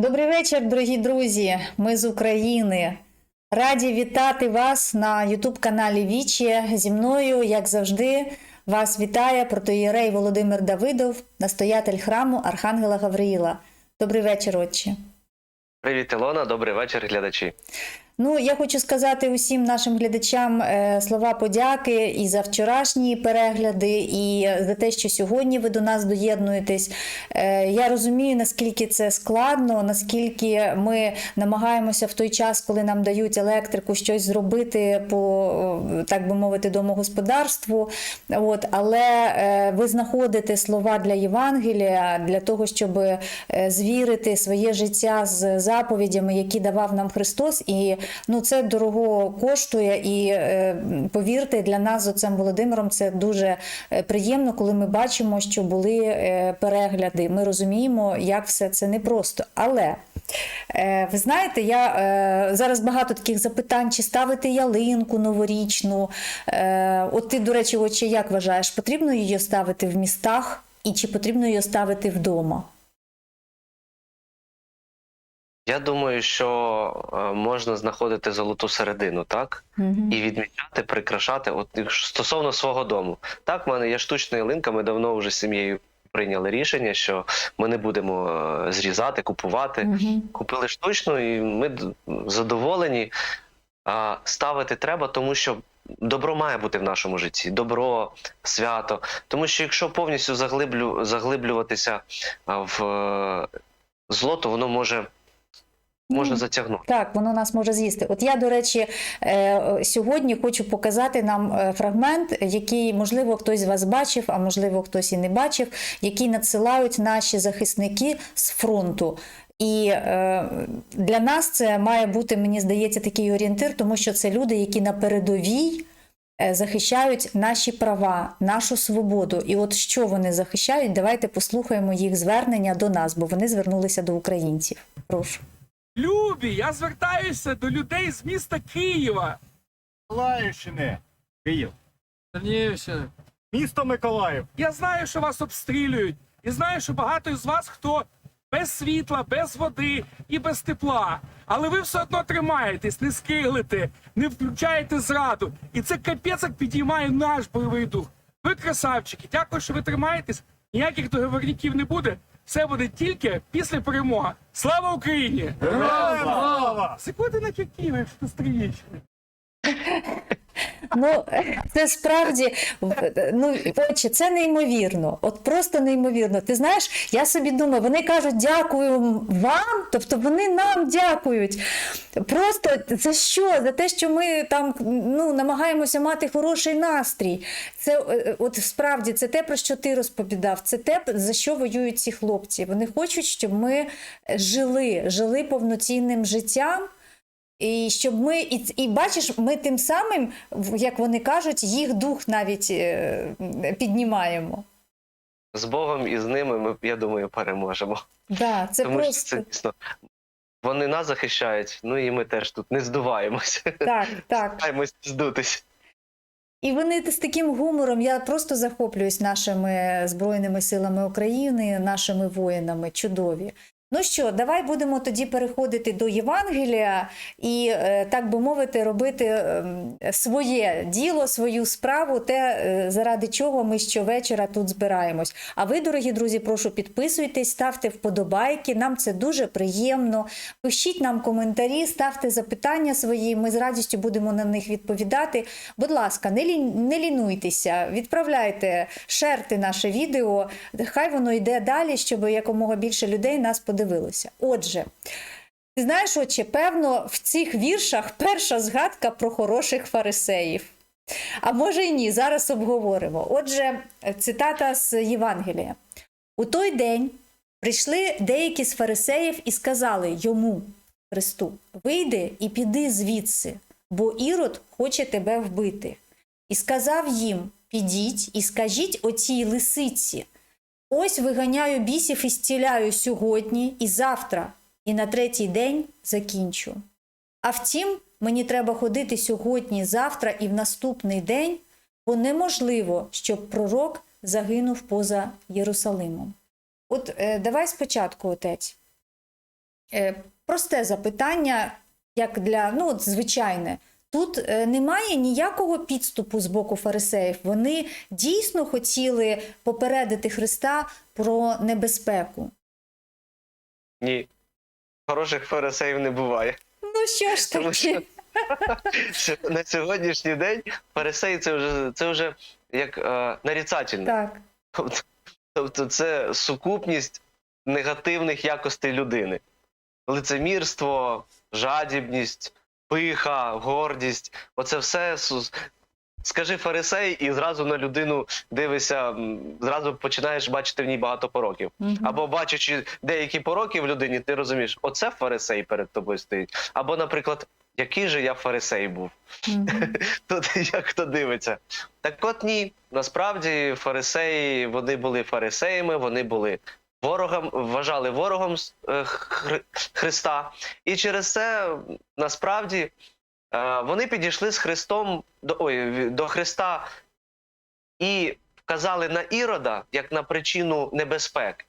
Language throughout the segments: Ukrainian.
Добрий вечір, дорогі друзі. Ми з України. Раді вітати вас на Ютуб-каналі Вічі. Зі мною, як завжди, вас вітає протоєрей Володимир Давидов, настоятель храму Архангела Гавриїла. Добрий вечір, отче. Привіт, Ілона, добрий вечір, глядачі. Ну, я хочу сказати усім нашим глядачам е, слова подяки і за вчорашні перегляди, і за те, що сьогодні ви до нас доєднуєтесь. Е, Я розумію, наскільки це складно, наскільки ми намагаємося в той час, коли нам дають електрику, щось зробити по так би мовити, домогосподарству. От, але е, ви знаходите слова для Євангелія для того, щоб е, звірити своє життя з заповідями, які давав нам Христос. І ну це дорого коштує. І е, повірте, для нас з отцем Володимиром це дуже е, приємно, коли ми бачимо, що були е, перегляди. Ми розуміємо, як все це непросто. Але ви знаєте, я зараз багато таких запитань: чи ставити ялинку новорічну? От ти, до речі, очі, як вважаєш, потрібно її ставити в містах і чи потрібно її ставити вдома? Я думаю, що е, можна знаходити золоту середину, так? Угу. І відмічати, прикрашати. От стосовно свого дому. Так, в мене є штучна ялинка. Ми давно вже з сім'єю прийняли рішення, що ми не будемо е, зрізати, купувати. Угу. Купили штучну, і ми задоволені. А ставити треба, тому що добро має бути в нашому житті. Добро, свято. Тому що якщо повністю заглиблю, заглиблюватися в е, зло, то воно може, може Ну, затягнути. Так, воно нас може з'їсти. От я, до речі, е, сьогодні хочу показати нам е, фрагмент, який, можливо, хтось з вас бачив, а можливо, хтось і не бачив, який надсилають наші захисники з фронту. І е, для нас це має бути, мені здається, такий орієнтир, тому що це люди, які на передовій е, захищають наші права, нашу свободу. І от що вони захищають, давайте послухаємо їх звернення до нас, бо вони звернулися до українців. Прошу. Любі, я звертаюся до людей з міста Києва. Миколаївщини. Київ. Чернігівщини. Місто Миколаїв. Я знаю, що вас обстрілюють, і знаю, що багато з вас хто без світла, без води і без тепла. Але ви все одно тримаєтесь, не скиглите, не включаєте зраду. І це капець як підіймає наш бойовий дух. Ви красавчики, дякую, що ви тримаєтесь. Ніяких договорників не буде. Все буде тільки після перемоги. Слава Україні! Героям слава! Секунди на кіків, якщо ти стрієш. Ну, це справді ну, отче, це неймовірно. От просто неймовірно. Ти знаєш, я собі думаю, вони кажуть дякую вам, тобто вони нам дякують. Просто за що? За те, що ми там ну, намагаємося мати хороший настрій. Це е, от справді це те, про що ти розповідав. Це те, за що воюють ці хлопці. Вони хочуть, щоб ми жили, жили повноцінним життям. І щоб ми і, і бачиш, ми тим самим, як вони кажуть, їх дух навіть е, піднімаємо. З Богом і з ними ми, я думаю, переможемо. Да, це тому просто що це дійсно. Вони нас захищають, ну і ми теж тут не здуваємося. так, так. Стараємось здутись. І вони з таким гумором. Я просто захоплююсь нашими збройними силами України, нашими воїнами. Чудові. Ну що, давай будемо тоді переходити до Євангелія і, е, так би мовити, робити ем, своє діло, свою справу, те, е, заради чого ми щовечора тут збираємось. А ви, дорогі друзі, прошу підписуйтесь, ставте вподобайки. Нам це дуже приємно. Пишіть нам коментарі, ставте запитання свої. Ми з радістю будемо на них відповідати. Будь ласка, не, лі... не лінуйтеся, відправляйте, шерте наше відео. Хай воно йде далі, щоб якомога більше людей нас подивилося. Отже. Ти знаєш, отче, певно, в цих віршах перша згадка про хороших фарисеїв. А може й ні, зараз обговоримо. Отже, цитата з Євангелія. У той день прийшли деякі з фарисеїв і сказали йому, Христу, вийди і піди звідси, бо Ірод хоче тебе вбити. І сказав їм: Підіть і скажіть оцій лисиці. Ось виганяю бісів і стіляю сьогодні і завтра, і на третій день закінчу. А втім, мені треба ходити сьогодні, завтра і в наступний день, бо неможливо, щоб пророк загинув поза Єрусалимом. От е, давай спочатку, отець. Е, Просте запитання, як для ну, от звичайне. Тут е, немає ніякого підступу з боку фарисеїв. Вони дійсно хотіли попередити Христа про небезпеку. Ні. Хороших фарисеїв не буває. Ну що ж Тому що на сьогоднішній день фарисеї це вже це вже як е, нарицательне. Так. Тобто, тобто це сукупність негативних якостей людини. Лицемірство, жадібність, пиха, гордість. Оце все. Скажи фарисей, і зразу на людину дивишся, зразу починаєш бачити в ній багато пороків. Мгм. Або бачачи деякі пороки в людині, ти розумієш, оце фарисей перед тобою стоїть. Або, наприклад, який же я фарисей був. Тут як хто дивиться. Так от ні. Насправді фарисеї вони були фарисеями, вони були ворогом, вважали ворогом е, Хри- Христа. І через це насправді е, вони підійшли з Христом до, ой, до Христа і вказали на Ірода як на причину небезпеки.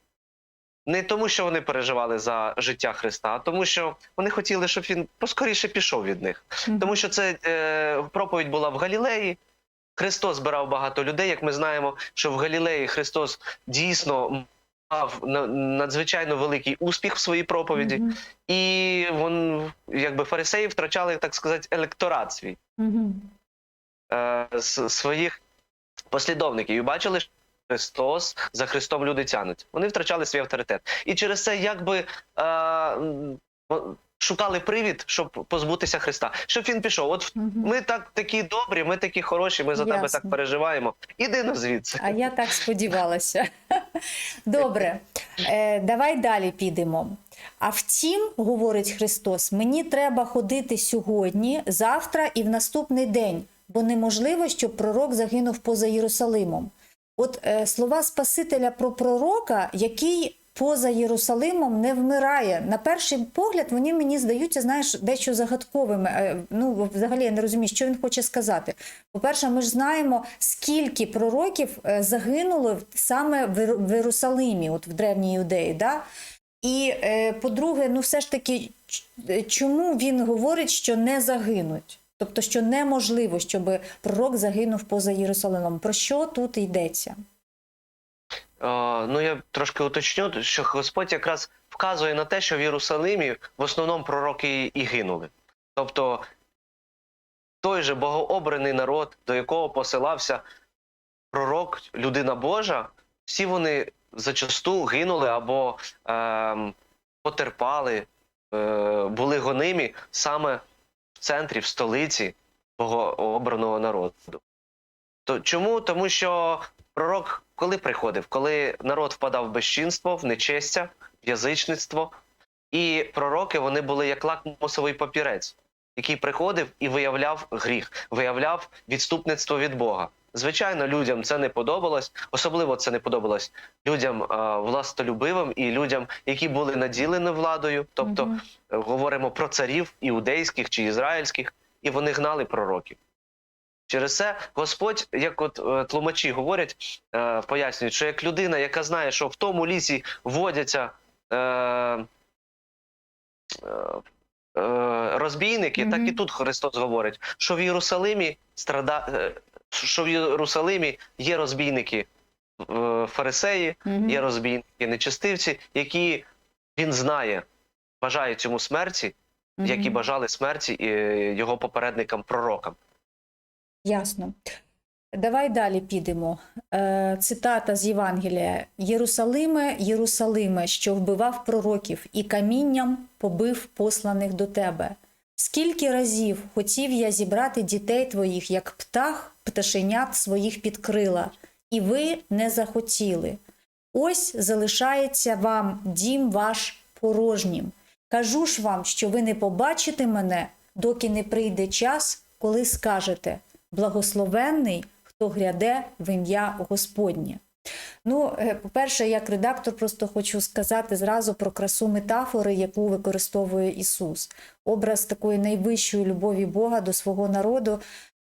Не тому, що вони переживали за життя Христа, а тому, що вони хотіли, щоб він поскоріше пішов від них. Тому що це е, проповідь була в Галілеї. Христос збирав багато людей. Як ми знаємо, що в Галілеї Христос дійсно мав надзвичайно великий успіх в своїй проповіді, Мгм. і вон якби фарисеї втрачали, так сказати, електорат свій Мгм. е, с- своїх послідовників. І бачили, що Христос за Христом люди тянуть. Вони втрачали свій авторитет. І через це якби е, шукали привід, щоб позбутися Христа, щоб він пішов. От ми так такі добрі, ми такі хороші, ми за тебе так переживаємо. Іди на звідси. А я так сподівалася. Добре, е, давай далі підемо. А втім, говорить Христос, мені треба ходити сьогодні, завтра і в наступний день, бо неможливо, щоб пророк загинув поза Єрусалимом. От е, слова Спасителя про пророка, який поза Єрусалимом не вмирає. На перший погляд вони мені здаються, знаєш, дещо загадковими. Е, Ну, взагалі я не розумію, що він хоче сказати. По-перше, ми ж знаємо, скільки пророків е, загинуло саме в Єрусалимі, от в древній юдеї. Да? І е, по-друге, ну все ж таки, чому він говорить, що не загинуть? Тобто, що неможливо, щоб пророк загинув поза Єрусалимом. Про що тут йдеться? Е, ну я трошки уточню, що Господь якраз вказує на те, що в Єрусалимі в основному пророки і гинули. Тобто той же богообраний народ, до якого посилався пророк, людина Божа, всі вони зачасту гинули або ем, потерпали, е, були гонимі саме в центрі, в столиці богообраного народу. То чому? Тому що пророк коли приходив? Коли народ впадав в безчинство, в нечестя, в язичництво, і пророки вони були як лакмусовий папірець, який приходив і виявляв гріх, виявляв відступництво від Бога. Звичайно, людям це не подобалось, особливо це не подобалось людям а, властолюбивим і людям, які були наділені владою, тобто Мгм. е, говоримо про царів іудейських чи ізраїльських, і вони гнали пророків. Через це Господь, як от е, тлумачі говорять, е, пояснюють, що як людина, яка знає, що в тому лісі водяться е, е, е, розбійники, Мгм. так і тут Христос говорить, що в Єрусалимі страда, е, що в Єрусалимі є розбійники е, фарисеї, Мгм. є розбійники нечестивці, які він знає, бажають цьому смерті, які бажали смерті е, його попередникам пророкам. Ясно. Давай далі підемо. Е, цитата з Євангелія: Єрусалиме, Єрусалиме, що вбивав пророків, і камінням побив посланих до тебе. Скільки разів хотів я зібрати дітей твоїх, як птах, пташенят своїх під крила, і ви не захотіли. Ось залишається вам дім ваш порожнім. Кажу ж вам, що ви не побачите мене, доки не прийде час, коли скажете благословенний, хто гряде в ім'я Господнє. Ну, е, по-перше, як редактор, просто хочу сказати зразу про красу метафори, яку використовує Ісус. Образ такої найвищої любові Бога до свого народу,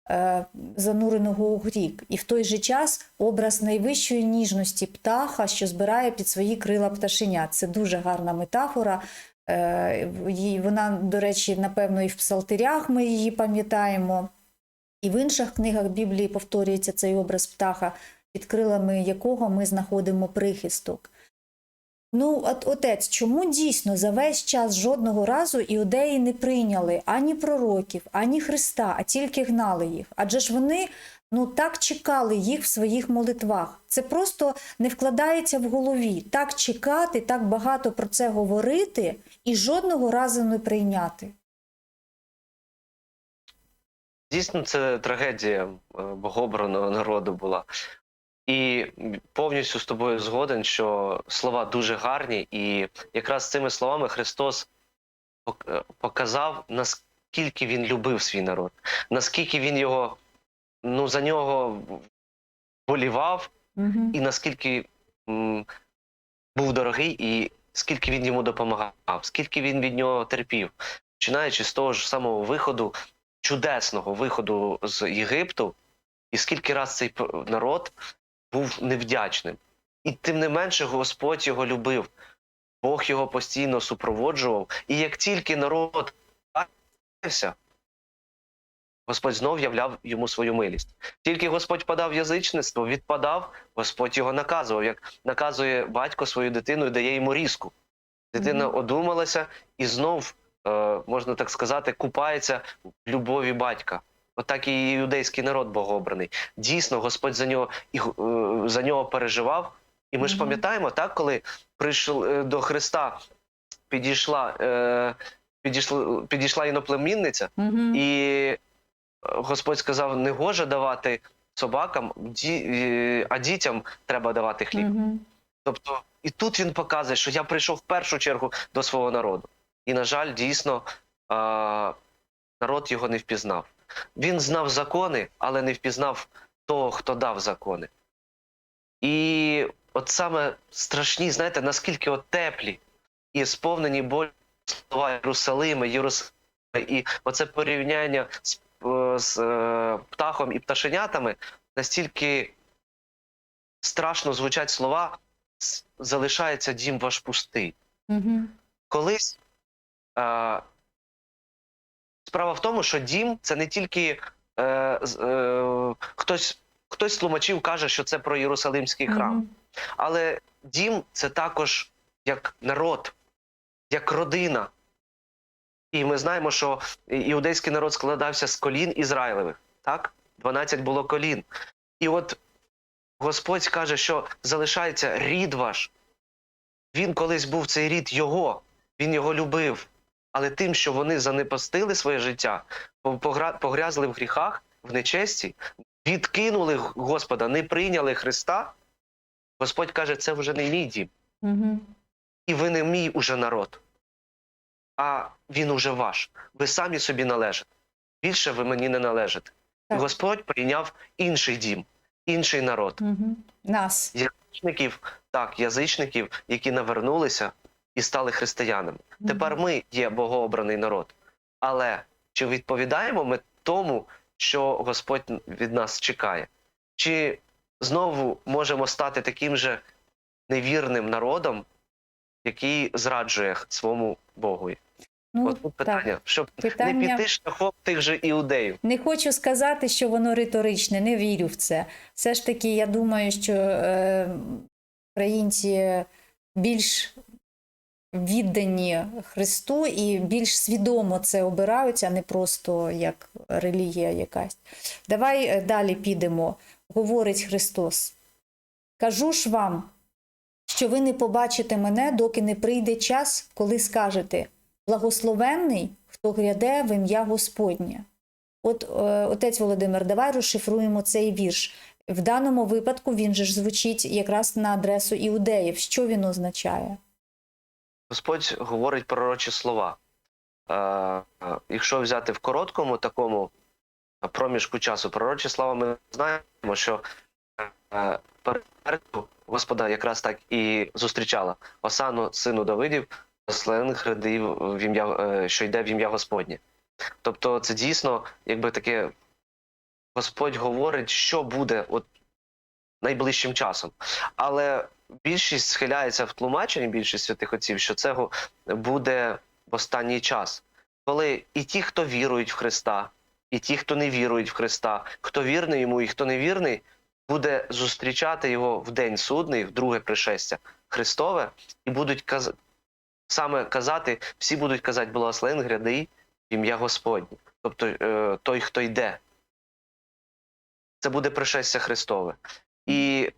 е, зануреного у грік. І в той же час образ найвищої ніжності птаха, що збирає під свої крила пташеня. Це дуже гарна метафора. Е, Вона, до речі, напевно, і в псалтирях ми її пам'ятаємо, і в інших книгах Біблії повторюється цей образ птаха, під крилами якого ми знаходимо прихисток. Ну, от, отець, чому дійсно за весь час жодного разу іудеї не прийняли ані пророків, ані Христа, а тільки гнали їх? Адже ж вони ну так чекали їх в своїх молитвах. Це просто не вкладається в голові. Так чекати, так багато про це говорити і жодного разу не прийняти. Дійсно, це трагедія е, богообраного народу була. І повністю з тобою згоден, що слова дуже гарні, і якраз цими словами Христос е, показав, наскільки він любив свій народ, наскільки він його ну, за нього болівав, Угу. і наскільки м, був дорогий, і скільки він йому допомагав, скільки він від нього терпів, починаючи з того ж самого виходу, чудесного виходу з Єгипту, і скільки раз цей народ був невдячним. І тим не менше Господь його любив, Бог його постійно супроводжував. І як тільки народ каявся, Господь знов являв йому свою милість. Тільки Господь подав язичництво, відпадав, Господь його наказував, як наказує батько свою дитину і дає йому різку. Дитина одумалася і знов, можна так сказати, купається в любові батька. Отак і юдейський народ богообраний. Дійсно, Господь за нього і е, за нього переживав. І ми ж пам'ятаємо, так, коли прийшов е, до Христа, підійшла, е, підійшла, підійшла іноплемінниця, і е, Господь сказав: не гоже давати собакам, ді, е, а дітям треба давати хліб. Тобто, і тут він показує, що я прийшов в першу чергу до свого народу. І, на жаль, дійсно, народ його не впізнав. Він знав закони, але не впізнав того, хто дав закони. І от саме страшні, знаєте, наскільки от теплі і сповнені болі слова Єрусалима, Єрусалима, і оце порівняння з, е, з е, птахом і пташенятами, настільки страшно звучать слова, залишається дім ваш пустий. Угу. Колись е, справа в тому, що дім це не тільки е, е, хтось, хтось з тлумачів каже, що це про Єрусалимський храм. Але дім це також як народ, як родина. І ми знаємо, що іудейський народ складався з колін Ізраїлевих. Так? 12 було колін. І от Господь каже, що залишається рід ваш. Він колись був цей рід його, він його любив. Але тим, що вони занепастили своє життя, по- погрязли в гріхах, в нечесті, відкинули Господа, не прийняли Христа, Господь каже, це вже не мій дім, Угу. і ви не мій уже народ, а він уже ваш. Ви самі собі належите. Більше ви мені не належите. Так. Господь прийняв інший дім, інший народ. Угу. Нас. Язичників, так, язичників, які навернулися і стали християнами. Тепер ми є богообраний народ. Але чи відповідаємо ми тому, що Господь від нас чекає? Чи знову можемо стати таким же невірним народом, який зраджує своєму Богу? Ну, От тут так. питання, щоб Питання- не піти шляхом тих же іудеїв. Не хочу сказати, що воно риторичне, не вірю в це. Все ж таки, я думаю, що е, українці більш віддані Христу і більш свідомо це обирають, а не просто як релігія якась. Давай е, далі підемо. Говорить Христос. Кажу ж вам, що ви не побачите мене, доки не прийде час, коли скажете благословенний, хто гряде в ім'я Господнє. От, е, отець Володимир, давай розшифруємо цей вірш. В даному випадку він же ж звучить якраз на адресу іудеїв. Що він означає? Господь говорить пророчі слова. Е, е, якщо взяти в короткому такому проміжку часу, пророчі слова ми знаємо, що е, перед Господа якраз так і зустрічала Осану, сину Давидів, славних в ім'я, е, що йде в ім'я Господнє. Тобто, це дійсно, якби таке, Господь говорить, що буде, от найближчим часом. Але більшість схиляється в тлумаченні, більшість святих отців, що це буде в останній час, коли і ті, хто вірують в Христа, і ті, хто не вірують в Христа, хто вірний йому і хто не вірний, буде зустрічати його в день судний, в друге пришестя Христове, і будуть каз... саме казати, всі будуть казати благословен гряди в ім'я Господнє. Тобто е, той, хто йде. Це буде пришестя Христове. І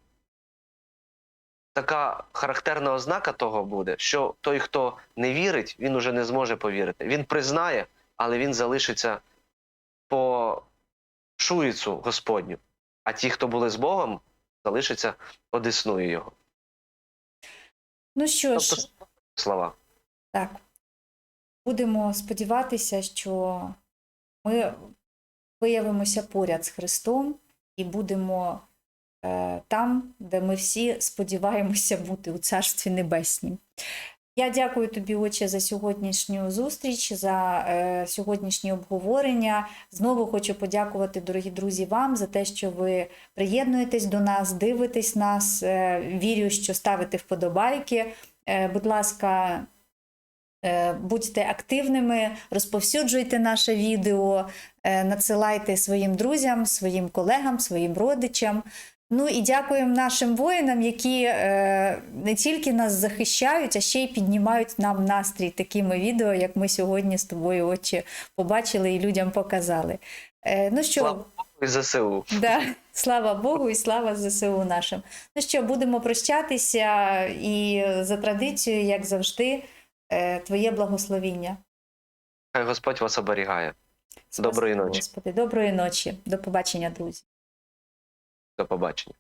така характерна ознака того буде, що той, хто не вірить, він уже не зможе повірити. Він признає, але він залишиться по шуїцу Господню. А ті, хто були з Богом, залишаться одесною його. Ну що ж, Тобто слова. Так. Будемо сподіватися, що ми виявимося поряд з Христом і будемо там, де ми всі сподіваємося бути у Царстві Небеснім. Я дякую тобі, Отче, за сьогоднішню зустріч, за е, сьогоднішнє обговорення. Знову хочу подякувати, дорогі друзі, вам за те, що ви приєднуєтесь до нас, дивитесь нас. Е, вірю, що ставите вподобайки. Е, будь ласка, Е, Будьте активними, розповсюджуйте наше відео, е, надсилайте своїм друзям, своїм колегам, своїм родичам. Ну і дякуємо нашим воїнам, які е, не тільки нас захищають, а ще й піднімають нам настрій такими відео, як ми сьогодні з тобою очі побачили і людям показали. Е, Ну що, Слава Богу і ЗСУ. Да, слава Богу і слава ЗСУ нашим. Ну що, будемо прощатися і за традицією, як завжди, е, твоє благословіння. Хай Господь вас оберігає. Доброї ночі. Господи, доброї ночі. До побачення, друзі. До побачення.